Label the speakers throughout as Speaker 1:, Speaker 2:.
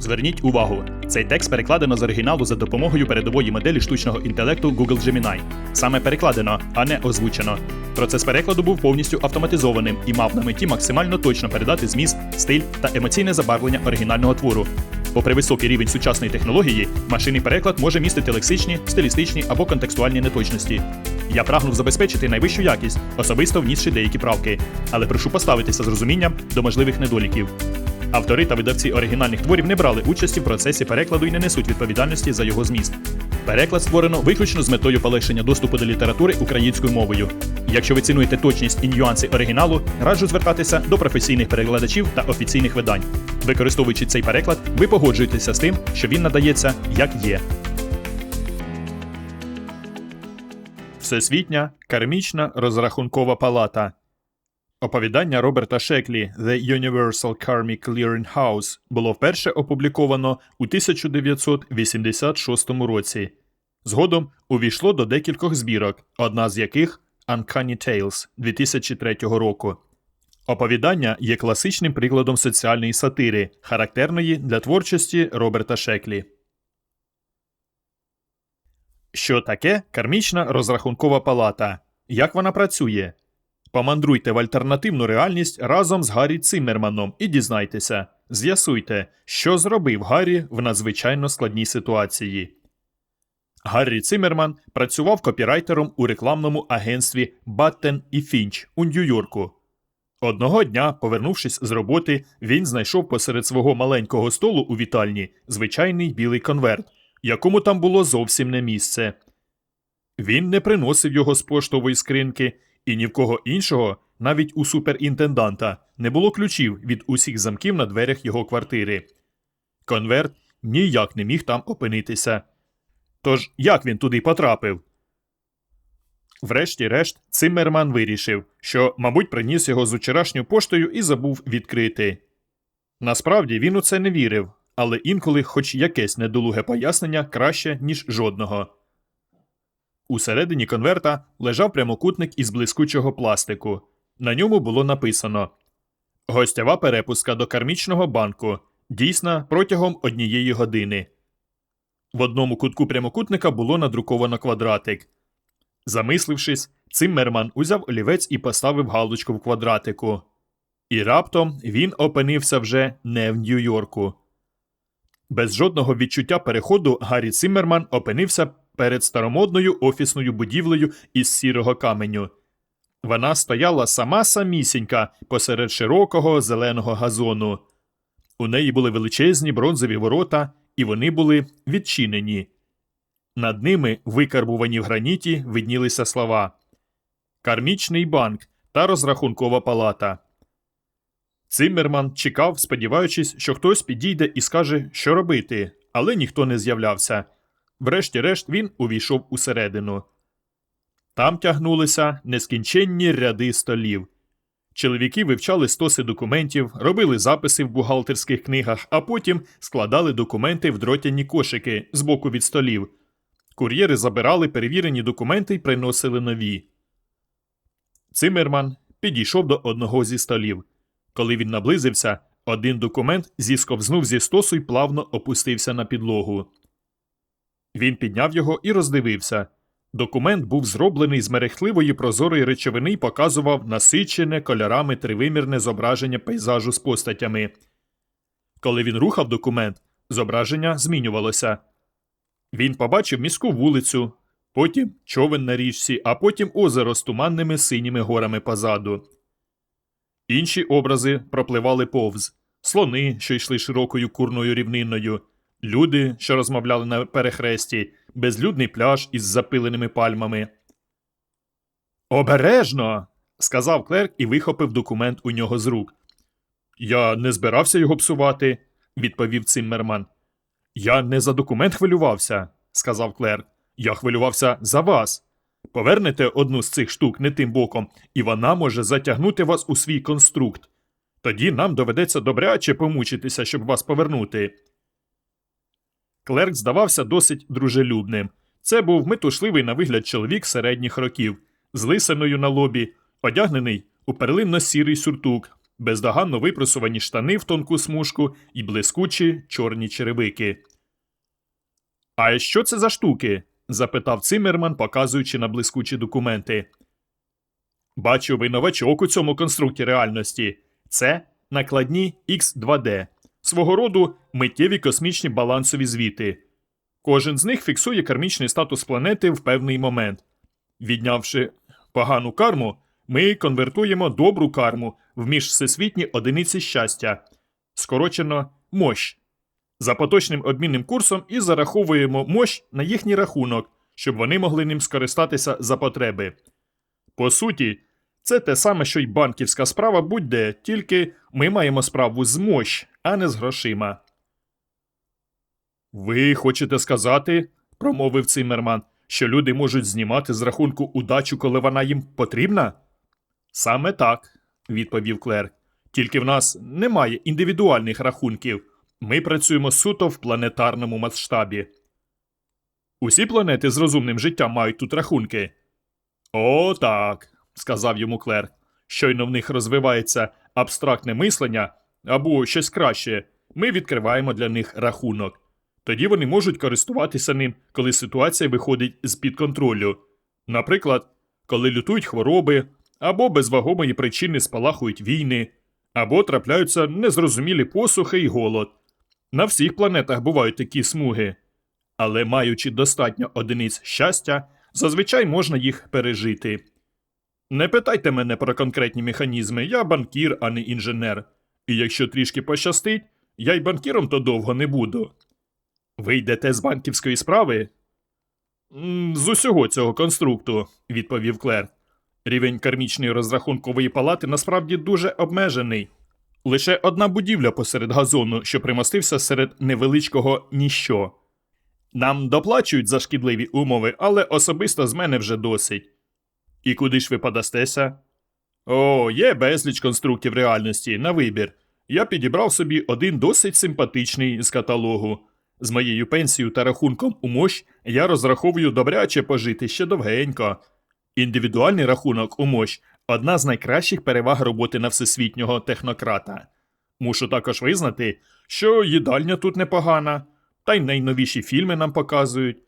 Speaker 1: Зверніть увагу, цей текст перекладено з оригіналу за допомогою передової моделі штучного інтелекту Google Gemini. Саме перекладено, а не озвучено. Процес перекладу був повністю автоматизованим і мав на меті максимально точно передати зміст, стиль та емоційне забарвлення оригінального твору. Попри високий рівень сучасної технології, машинний переклад може містити лексичні, стилістичні або контекстуальні неточності. Я прагнув забезпечити найвищу якість, особисто внісши деякі правки, але прошу поставитися з розумінням до можливих недоліків. Автори та видавці оригінальних творів не брали участі в процесі перекладу і не несуть відповідальності за його зміст. Переклад створено виключно з метою полегшення доступу до літератури українською мовою. Якщо ви цінуєте точність і нюанси оригіналу, раджу звертатися до професійних перекладачів та офіційних видань. Використовуючи цей переклад, ви погоджуєтеся з тим, що він надається як є. Всесвітня кармічна розрахункова палата. Оповідання Роберта Шеклі The Universal Karmic Clearing House було вперше опубліковано у 1986 році. Згодом увійшло до декількох збірок, одна з яких Uncanny Tales 2003 року. Оповідання є класичним прикладом соціальної сатири, характерної для творчості Роберта Шеклі. Що таке кармічна розрахункова палата? Як вона працює? Помандруйте в альтернативну реальність разом з Гаррі Циммерманом і дізнайтеся, з'ясуйте, що зробив Гаррі в надзвичайно складній ситуації. Гаррі Циммерман працював копірайтером у рекламному агентстві Баттен і Фінч у Нью-Йорку. Одного дня, повернувшись з роботи, він знайшов посеред свого маленького столу у вітальні звичайний білий конверт, якому там було зовсім не місце. Він не приносив його з поштової скринки, і ні в кого іншого, навіть у суперінтенданта, не було ключів від усіх замків на дверях його квартири. Конверт ніяк не міг там опинитися. Тож як він туди потрапив? Врешті-решт, Циммерман вирішив, що, мабуть, приніс його з вчорашньою поштою і забув відкрити. Насправді він у це не вірив, але інколи хоч якесь недолуге пояснення краще, ніж жодного. Усередині конверта лежав прямокутник із блискучого пластику. На ньому було написано Гостява перепустка до кармічного банку дійсна протягом однієї години. В одному кутку прямокутника було надруковано квадратик. Замислившись, Циммерман узяв олівець і поставив галочку в квадратику. І раптом він опинився вже не в Нью-Йорку. Без жодного відчуття переходу Гаррі Циммерман опинився перед старомодною офісною будівлею із сірого каменю. Вона стояла сама самісінька посеред широкого зеленого газону. У неї були величезні бронзові ворота, і вони були відчинені. Над ними, викарбувані в граніті, виднілися слова Кармічний банк та розрахункова палата. Циммерман чекав, сподіваючись, що хтось підійде і скаже, що робити, але ніхто не з'являвся. Врешті-решт він увійшов усередину. Там тягнулися нескінченні ряди столів. Чоловіки вивчали стоси документів, робили записи в бухгалтерських книгах, а потім складали документи в дротяні кошики з боку від столів. Кур'єри забирали перевірені документи і приносили нові. Цимерман підійшов до одного зі столів. Коли він наблизився, один документ зісковзнув зі стосу і плавно опустився на підлогу. Він підняв його і роздивився. Документ був зроблений з мерехтливої прозорої речовини і показував насичене кольорами тривимірне зображення пейзажу з постатями. Коли він рухав документ, зображення змінювалося. Він побачив міську вулицю, потім човен на річці, а потім озеро з туманними синіми горами позаду. Інші образи пропливали повз слони, що йшли широкою курною рівниною, люди, що розмовляли на перехресті, безлюдний пляж із запиленими пальмами. Обережно. сказав клерк і вихопив документ у нього з рук. Я не збирався його псувати, відповів Циммерман. Я не за документ хвилювався, сказав клерк. Я хвилювався за вас. Повернете одну з цих штук не тим боком, і вона може затягнути вас у свій конструкт. Тоді нам доведеться добряче помучитися, щоб вас повернути. Клерк здавався досить дружелюбним. Це був метушливий на вигляд чоловік середніх років, з лисиною на лобі, одягнений у перлинно сірий сюртук, бездоганно випресувані штани в тонку смужку і блискучі чорні черевики. А що це за штуки? запитав Циммерман, показуючи на блискучі документи. Бачу, ви новачок у цьому конструкті реальності. Це накладні X2D, свого роду миттєві космічні балансові звіти. Кожен з них фіксує кармічний статус планети в певний момент. Віднявши погану карму, ми конвертуємо добру карму в міжвсесвітні одиниці щастя, скорочено мощ, за поточним обмінним курсом і зараховуємо мощ на їхній рахунок, щоб вони могли ним скористатися за потреби. По суті, це те саме, що й банківська справа будь-де, тільки ми маємо справу з мощ, а не з грошима. Ви хочете сказати, промовив Циммерман, що люди можуть знімати з рахунку удачу, коли вона їм потрібна? Саме так, відповів Клерк. Тільки в нас немає індивідуальних рахунків. Ми працюємо суто в планетарному масштабі. Усі планети з розумним життям мають тут рахунки. О, так, сказав йому Клерк. Щойно в них розвивається абстрактне мислення або щось краще, ми відкриваємо для них рахунок. Тоді вони можуть користуватися ним, коли ситуація виходить з-під контролю. Наприклад, коли лютують хвороби, або без вагомої причини спалахують війни, або трапляються незрозумілі посухи і голод. На всіх планетах бувають такі смуги. Але маючи достатньо одиниць щастя, зазвичай можна їх пережити. Не питайте мене про конкретні механізми, я банкір, а не інженер. І якщо трішки пощастить, я й банкіром то довго не буду. Ви йдете з банківської справи? З усього цього конструкту, відповів Клер. Рівень кармічної розрахункової палати насправді дуже обмежений. Лише одна будівля посеред газону, що примостився серед невеличкого ніщо. Нам доплачують за шкідливі умови, але особисто з мене вже досить. І куди ж ви подастеся? О, є безліч конструктів реальності на вибір. Я підібрав собі один досить симпатичний з каталогу. З моєю пенсією та рахунком у мощ я розраховую добряче пожити ще довгенько. Індивідуальний рахунок у мощ одна з найкращих переваг роботи на всесвітнього технократа. Мушу також визнати, що їдальня тут непогана, та й найновіші фільми нам показують.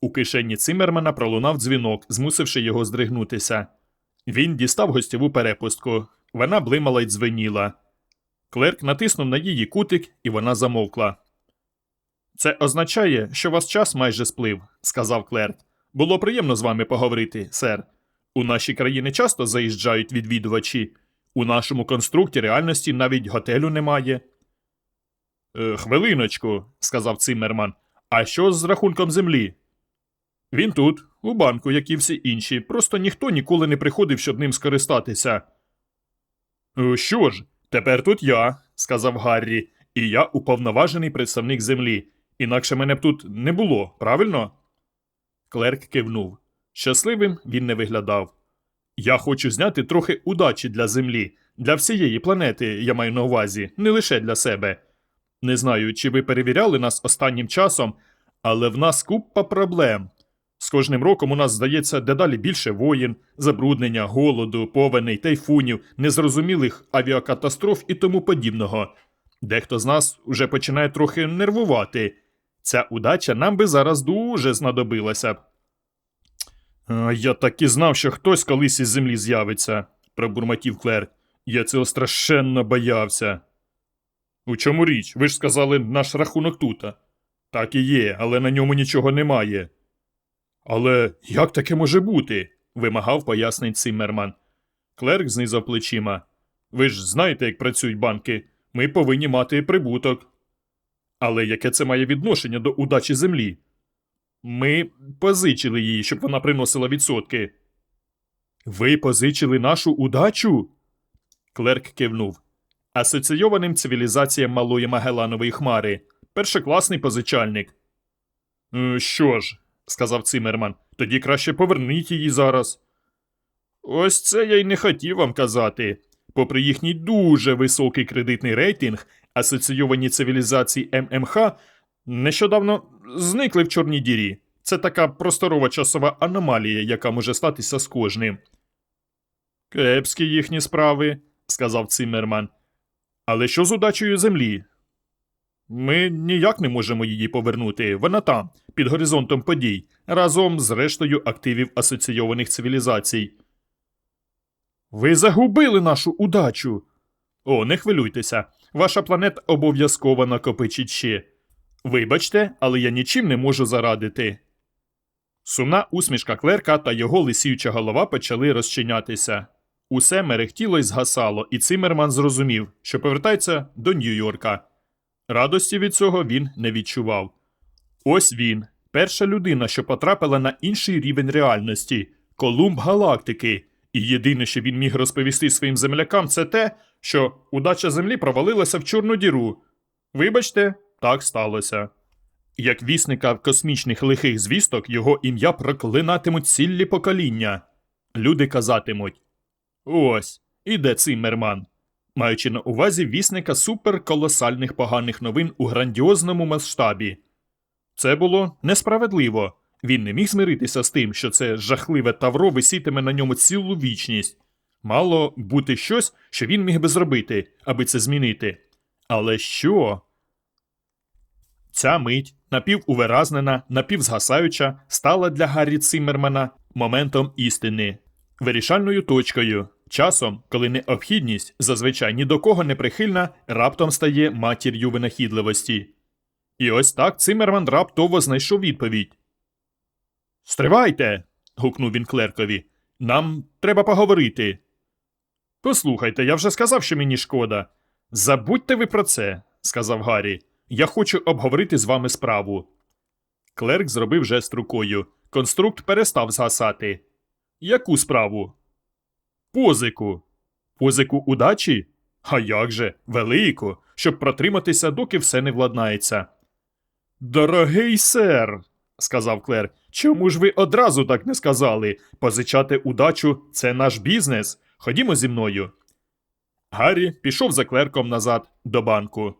Speaker 1: У кишені Циммермана пролунав дзвінок, змусивши його здригнутися. Він дістав гостєву перепустку. Вона блимала й дзвеніла. Клерк натиснув на її кутик, і вона замовкла. Це означає, що ваш час майже сплив, сказав Клерк. Було приємно з вами поговорити, сер. У наші країни часто заїжджають відвідувачі. У нашому конструкті реальності навіть готелю немає. «Е, хвилиночку, сказав Циммерман. А що з рахунком землі? Він тут, у банку, як і всі інші, просто ніхто ніколи не приходив, щоб ним скористатися. «Е, Що ж, тепер тут я, сказав Гаррі, і я уповноважений представник землі. Інакше мене б тут не було, правильно? Клерк кивнув. Щасливим він не виглядав. Я хочу зняти трохи удачі для землі, для всієї планети, я маю на увазі, не лише для себе. Не знаю, чи ви перевіряли нас останнім часом, але в нас купа проблем. З кожним роком у нас здається дедалі більше воїн, забруднення, голоду, повеней, тайфунів, незрозумілих авіакатастроф і тому подібного. Дехто з нас уже починає трохи нервувати. Ця удача нам би зараз дуже знадобилася Я так і знав, що хтось колись із землі з'явиться, пробурмотів Клер. Я цього страшенно боявся. У чому річ? Ви ж сказали наш рахунок тута. Так і є, але на ньому нічого немає. Але як таке може бути? вимагав пояснень Циммерман. Клерк знизав плечима. Ви ж знаєте, як працюють банки. Ми повинні мати прибуток. Але яке це має відношення до удачі землі? Ми позичили її, щоб вона приносила відсотки. Ви позичили нашу удачу? Клерк кивнув. Асоційованим цивілізаціям Малої Магеланової Хмари. Першокласний позичальник. «Е, Що ж, сказав Цимерман, тоді краще поверніть її зараз. Ось це я й не хотів вам казати. Попри їхній дуже високий кредитний рейтинг, асоційовані цивілізації ММХ нещодавно зникли в чорній дірі. Це така просторова часова аномалія, яка може статися з кожним. Кепські їхні справи, сказав Циммерман. Але що з удачею землі? Ми ніяк не можемо її повернути. Вона там, під горизонтом подій, разом з рештою активів асоційованих цивілізацій. Ви загубили нашу удачу. О, не хвилюйтеся. Ваша планета обов'язково накопичить ще. Вибачте, але я нічим не можу зарадити. Сумна усмішка клерка та його лисіюча голова почали розчинятися. Усе мерехтіло й згасало, і Циммерман зрозумів, що повертається до Нью-Йорка. Радості від цього він не відчував. Ось він, перша людина, що потрапила на інший рівень реальності Колумб галактики. І єдине, що він міг розповісти своїм землякам, це те, що удача Землі провалилася в чорну діру. Вибачте, так сталося. Як вісника космічних лихих звісток, його ім'я проклинатимуть ціллі покоління. Люди казатимуть Ось, іде Циммерман, маючи на увазі вісника суперколосальних поганих новин у грандіозному масштабі. Це було несправедливо. Він не міг змиритися з тим, що це жахливе тавро висітиме на ньому цілу вічність. Мало бути щось, що він міг би зробити, аби це змінити. Але що? Ця мить, напівувиразнена, напівзгасаюча, стала для Гаррі Циммермана моментом істини, вирішальною точкою, часом, коли необхідність, зазвичай ні до кого не прихильна, раптом стає матір'ю винахідливості. І ось так Циммерман раптово знайшов відповідь. Стривайте. гукнув він клеркові. Нам треба поговорити. Послухайте, я вже сказав, що мені шкода. Забудьте ви про це, сказав Гаррі. Я хочу обговорити з вами справу. Клерк зробив жест рукою. Конструкт перестав згасати. Яку справу? Позику. Позику удачі? А як же, велику, щоб протриматися, доки все не владнається. Дорогий сер, сказав Клер, чому ж ви одразу так не сказали? Позичати удачу це наш бізнес. Ходімо зі мною. Гаррі пішов за клерком назад до банку.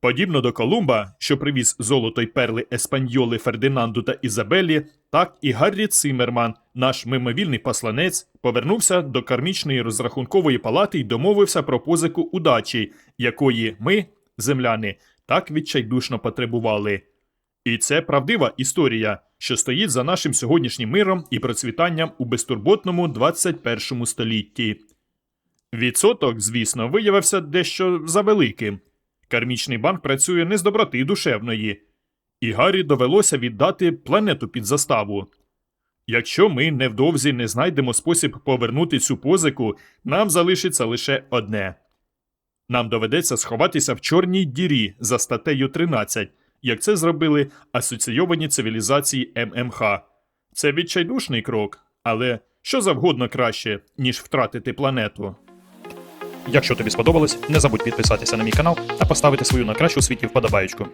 Speaker 1: Подібно до Колумба, що привіз золото й перли еспаньоли Фердинанду та Ізабелі, так і Гаррі Циммерман, наш мимовільний посланець, повернувся до кармічної розрахункової палати й домовився про позику удачі, якої ми, земляни, так відчайдушно потребували. І це правдива історія, що стоїть за нашим сьогоднішнім миром і процвітанням у безтурботному 21 столітті. Відсоток, звісно, виявився дещо завеликим. Кармічний банк працює не з доброти душевної, і Гаррі довелося віддати планету під заставу. Якщо ми невдовзі не знайдемо спосіб повернути цю позику, нам залишиться лише одне. Нам доведеться сховатися в чорній дірі за статтею 13, як це зробили асоційовані цивілізації ММХ. Це відчайдушний крок, але що завгодно краще, ніж втратити планету.
Speaker 2: Якщо тобі сподобалось, не забудь підписатися на мій канал та поставити свою на кращу у світі вподобаєчку.